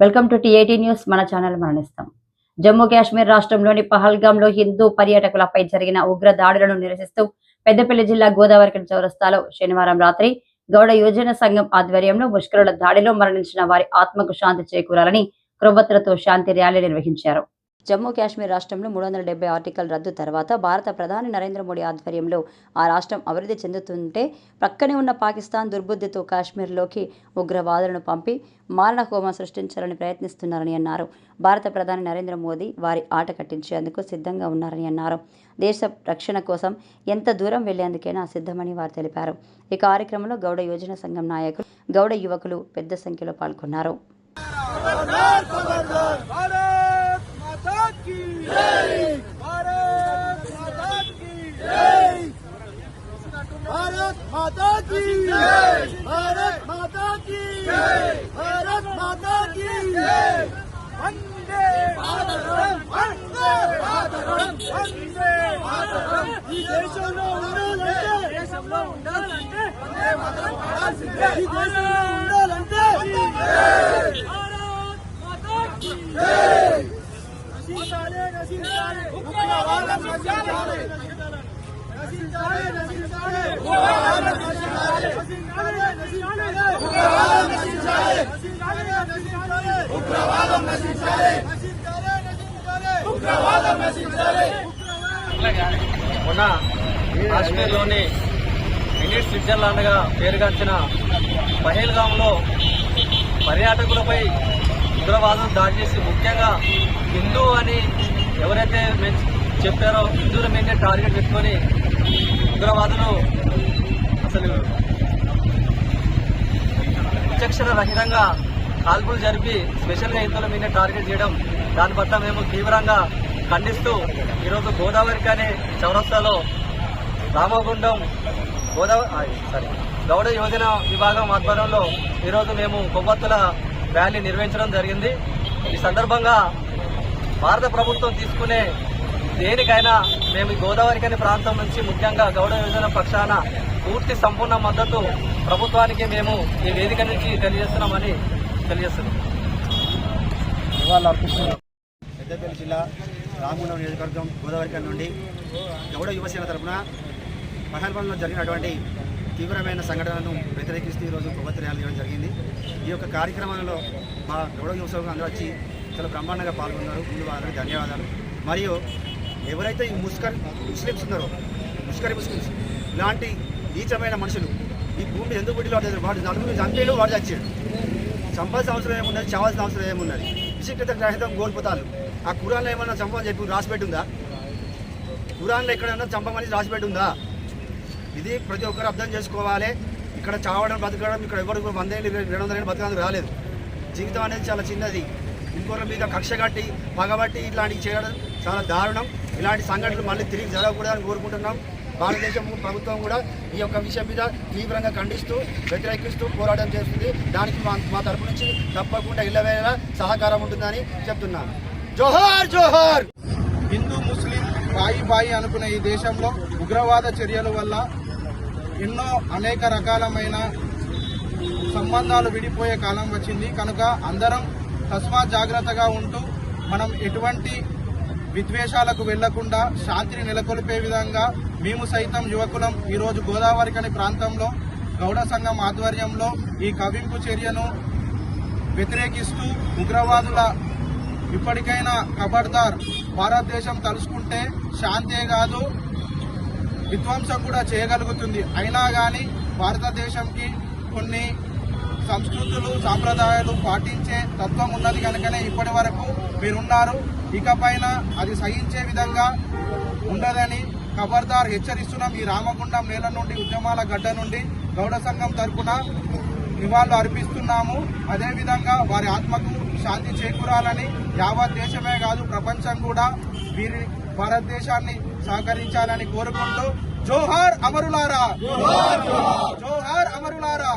Welcome to TAT news. మన channel మరణిస్తాం. జమ్మూ కాశ్మీర్ రాష్ట్రంలోని పహల్గాంలో హిందూ పర్యాటకులపై జరిగిన ఉగ్ర దాడులను నిరసిస్తూ పెద్దపల్లి జిల్లా గోదావరి చౌరస్తాలో శనివారం రాత్రి గౌడ యువజన సంఘం ఆధ్వర్యంలో ముష్కరుల దాడిలో మరణించిన వారి ఆత్మకు శాంతి చేకూరాలని క్రొవ్వొత్తులతో శాంతి ర్యాలీ నిర్వహించారు. జమ్మూ కాశ్మీర్ రాష్ట్రంలో మూడు వందల డెబ్బై ఆర్టికల్ రద్దు తర్వాత భారత ప్రధాని నరేంద్ర మోడీ ఆధ్వర్యంలో ఆ రాష్ట్రం అభివృద్ధి చెందుతుంటే ప్రక్కనే ఉన్న పాకిస్తాన్ దుర్బుద్ధితో కాశ్మీర్లోకి ఉగ్రవాదులను పంపి మారణ హోమం సృష్టించాలని ప్రయత్నిస్తున్నారని అన్నారు భారత ప్రధాని నరేంద్ర మోదీ వారి ఆట కట్టించేందుకు సిద్ధంగా ఉన్నారని అన్నారు దేశ రక్షణ కోసం ఎంత దూరం వెళ్ళేందుకైనా సిద్ధమని వారు తెలిపారు ఈ కార్యక్రమంలో గౌడ యోజన సంఘం నాయకులు గౌడ యువకులు పెద్ద సంఖ్యలో పాల్గొన్నారు ఈ దేశంలో ఉండాలంటే దేశంలో ఉండాలంటే వందే మాతరం ఈ దేశంలో ఉండాలంటే మొన్న కాశ్మీర్లోని మినీ స్విట్జర్లాండ్గా పేరుగాంచిన పహల్గాంలో పర్యాటకులపై ఉగ్రవాదం దాడి చేసి ముఖ్యంగా హిందూ అని ఎవరైతే చెప్పారో హిందువుల మీదే టార్గెట్ పెట్టుకొని ఉగ్రవాదులు అసలు విచక్షణ రహితంగా కాల్పులు జరిపి స్పెషల్గా హిందువుల మీదే టార్గెట్ చేయడం దాని పట్ల మేము తీవ్రంగా ఖండిస్తూ ఈరోజు గోదావరి కానీ చౌరస్తాలో రామగుండం గోదావరి సారీ గౌడ యోజన విభాగం ఆధ్వర్యంలో ఈరోజు మేము కొవ్వొత్తుల ర్యాలీ నిర్వహించడం జరిగింది. ఈ సందర్భంగా భారత ప్రభుత్వం తీసుకునే దేనికైనా మేము గోదావరి కని ప్రాంతం నుంచి ముఖ్యంగా గౌడ యోజన పక్షాన పూర్తి సంపూర్ణ మద్దతు ప్రభుత్వానికి మేము ఈ వేదిక నుంచి తెలియజేస్తున్నామని తెలియజేస్తున్నాం. పెద్దపల్లి జిల్లా రామగుండం నియోజకవర్గం గోదావరి నుండి గౌడ యువసేన తరఫున పహల్వన్లో జరిగినటువంటి తీవ్రమైన సంఘటనను వ్యతిరేకిస్తూ ఈరోజు కొవ్వొత్తి ర్యాలీ చేయడం జరిగింది. ఈ యొక్క కార్యక్రమంలో మా గౌడ యువసేవకులు అందరూ వచ్చి చాలా బ్రహ్మాండంగా పాల్గొన్నారు. ముందు వారికి ధన్యవాదాలు. మరియు ఎవరైతే ఈ ముస్కర్ ముస్లిమ్స్ ఉన్నారో ముస్కరి ముస్లిమ్స్ ఇలాంటి నీచమైన మనుషులు ఈ భూమి ఎందుకు పుట్టిలో వాడు వాడు నలుగురు చంపేడు వాడు చచ్చాడు. చంపాల్సిన అవసరం ఏమున్నది? చావాల్సిన అవసరం ఏమున్నది? విశిష్టత గ్రహితం కోల్పోతారు. ఆ కురాన్లో ఏమన్నా చంపమని చెప్పి రాసిపెట్టుందా కురాన్లో ఎక్కడన్నా చంపమని రాసిపెట్టుందా ఇది ప్రతి ఒక్కరు అర్థం చేసుకోవాలి. ఇక్కడ చావడం బతకడం ఇక్కడ ఎవరు వందేళ్ళు రెండు వందల ఏళ్ళు బతకడానికి రాలేదు. జీవితం అనేది చాలా చిన్నది. ఇంకొకరి మీద కక్ష కట్టి పగబట్టి ఇట్లాంటివి చేయడం చాలా దారుణం. ఇలాంటి సంఘటనలు మళ్ళీ తిరిగి జరగకూడదని కోరుకుంటున్నాం. భారతదేశం ప్రభుత్వం కూడా ఈ యొక్క విషయం మీద తీవ్రంగా ఖండిస్తూ వ్యతిరేకిస్తూ పోరాటం చేస్తుంది. దానికి మా మా తరపు నుంచి తప్పకుండా ఇళ్ళవేళ సహకారం ఉంటుందని చెప్తున్నాను. జోహార్ జోహార్. హిందూ ముస్లిం బాయి బాయి అనుకునే ఈ దేశంలో ఉగ్రవాద చర్యల వల్ల ఎన్నో అనేక రకాలమైన సంబంధాలు విడిపోయే కాలం వచ్చింది. కనుక అందరం తస్మాత్ జాగ్రత్తగా ఉంటూ మనం ఎటువంటి విద్వేషాలకు వెళ్ళకుండా శాంతిని నెలకొల్పే విధంగా మేము సైతం యువకులం. ఈరోజు గోదావరి కని ప్రాంతంలో గౌడ సంఘం ఆధ్వర్యంలో ఈ కవింపు చర్యను వ్యతిరేకిస్తూ ఉగ్రవాదుల ఇప్పటికైనా ఖబర్దార్ భారతదేశం తలుసుకుంటే శాంతే కాదు విధ్వంసం కూడా చేయగలుగుతుంది. అయినా కానీ భారతదేశంకి కొన్ని సంస్కృతులు సాంప్రదాయాలు పాటించే తత్వం ఉన్నది కనుకనే ఇప్పటి వరకు మీరున్నారు. ఇకపైన అది సహించే విధంగా ఉండదని ఖబర్దార్ హెచ్చరిస్తున్నాం. ఈ రామగుండం నేల నుండి ఉద్యమాల గడ్డ నుండి గౌడ సంఘం తరపున నివాళులు అర్పిస్తున్నాము. అదేవిధంగా వారి ఆత్మకు శాంతి చేకూరాలని యావత్ దేశమే కాదు ప్రపంచం కూడా వీరి భారతదేశాన్ని సహకరించాలని కోరుకుంటూ జోహార్ అమరులారా! జోహార్ అమరులారా!